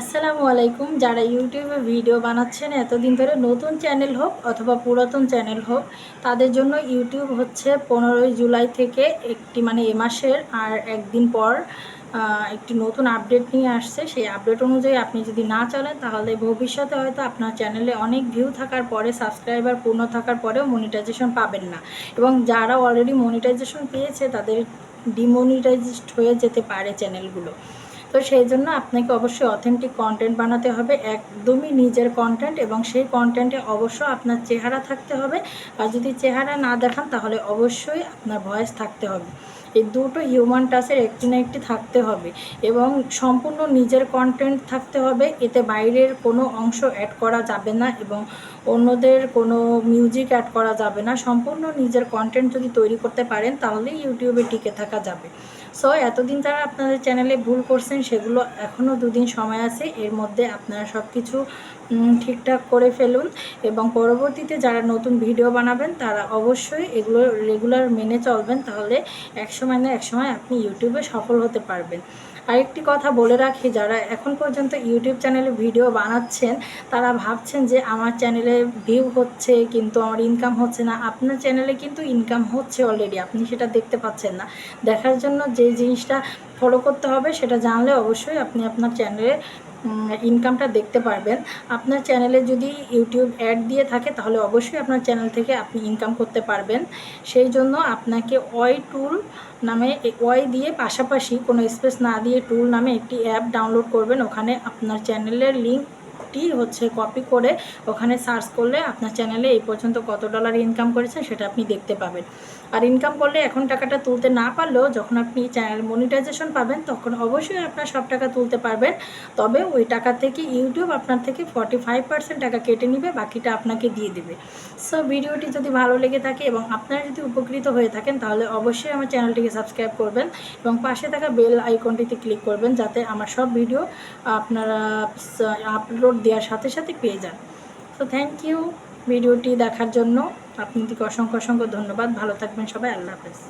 আসসালামু আলাইকুম। যারা ইউটিউবে ভিডিও বানাচ্ছেন, এতদিন ধরে নতুন চ্যানেল হোক অথবা পুরাতন চ্যানেল হোক, তাদের জন্য ইউটিউব হচ্ছে পনেরোই জুলাই থেকে একটি মানে এ মাসের আর একদিন পর একটি নতুন আপডেট নিয়ে আসছে। সেই আপডেট অনুযায়ী আপনি যদি না চলেন, তাহলে ভবিষ্যতে হয়তো আপনার চ্যানেলে অনেক ভিউ থাকার পরে, সাবস্ক্রাইবার পূর্ণ থাকার পরেও মনিটাইজেশন পাবেন না। এবং যারা অলরেডি মনিটাইজেশন পেয়েছে, তাদের ডিমনিটাইজড হয়ে যেতে পারে চ্যানেলগুলো। তো সেই জন্য আপনাকে অবশ্যই অথেন্টিক কন্টেন্ট বানাতে হবে, একদমই নিজের কন্টেন্ট এবং সেই কন্টেন্টে অবশ্য আপনার চেহারা থাকতে হবে। আর যদি চেহারা না দেখান তাহলে অবশ্যই আপনার ভয়েস থাকতে হবে। এই দুটো হিউম্যান টাচের একটি না একটি থাকতে হবে এবং সম্পূর্ণ নিজের কন্টেন্ট থাকতে হবে, এতে বাইরের কোনো অংশ অ্যাড করা যাবে না এবং অন্যদের কোনো মিউজিক অ্যাড করা যাবে না। সম্পূর্ণ নিজের কন্টেন্ট যদি তৈরি করতে পারেন, তাহলেই ইউটিউবে টিকে থাকা যাবে। সো এতদিন যারা আপনাদের চ্যানেলে ভুল করছেন, সেগুলো এখনও দুদিন সময় আছে। এর মধ্যে আপনারা সব কিছু ঠিকঠাক করে ফেলুন এবং পরবর্তীতে যারা নতুন ভিডিও বানাবেন, তারা অবশ্যই এগুলো রেগুলার মেনে চলবেন। তাহলে একসময় না একসময় আপনি ইউটিউবে সফল হতে পারবেন। আরেকটি কথা বলে রাখি, যারা এখন পর্যন্ত ইউটিউব চ্যানেলে ভিডিও বানাচ্ছেন, তারা ভাবছেন যে আমার চ্যানেলে ভিউ হচ্ছে, কিন্তু আমার ইনকাম হচ্ছে না। আপনার চ্যানেলে কিন্তু ইনকাম হচ্ছে অলরেডি আপনি সেটা দেখতে পাচ্ছেন না। দেখার জন্য যে জিনিসটা ফলো করতে হবে, সেটা জানলে অবশ্যই আপনি আপনার চ্যানেলে ইনকামটা দেখতে পারবেন। আপনার চ্যানেলে যদি ইউটিউব অ্যাড দিয়ে থাকে, তাহলে অবশ্যই আপনার চ্যানেল থেকে আপনি ইনকাম করতে পারবেন। সেই জন্য আপনাকে ওয়াই টুল নামে ওয়াই দিয়ে পাশাপাশি কোনো স্পেস না দিয়ে টুল নামে একটি অ্যাপ ডাউনলোড করবেন। ওখানে আপনার চ্যানেলের লিঙ্কটি হচ্ছে কপি করে ওখানে সার্চ করলে আপনার চ্যানেলে এই পর্যন্ত কত ডলার ইনকাম করেছেন সেটা আপনি দেখতে পাবেন। আর ইনকাম করলে এখন টাকাটা তুলতে না পারলেও যখন আপনি চ্যানেল মনিটাইজেশন পাবেন তখন অবশ্যই আপনার সব টাকা তুলতে পারবেন। তবে ওই টাকা থেকে ইউটিউব আপনার থেকে ফর্টি ফাইভ পার্সেন্ট টাকা কেটে নেবে, বাকিটা আপনাকে দিয়ে দেবে। সো ভিডিওটি যদি ভালো লেগে থাকে এবং আপনারা যদি উপকৃত হয়ে থাকেন তাহলে অবশ্যই আমার চ্যানেলটিকে সাবস্ক্রাইব করবেন এবং পাশে থাকা বেল আইকনটিতে ক্লিক করবেন যাতে আমার সব ভিডিও আপনারা আপলোড দেওয়ার সাথে সাথে পেয়ে যান। তো থ্যাংক ইউ ভিডিওটি দেখার জন্য। আপনাদেরকে অসংখ্য অসংখ্য ধন্যবাদ। ভালো থাকবেন সবাই। আল্লাহ হাফেজ।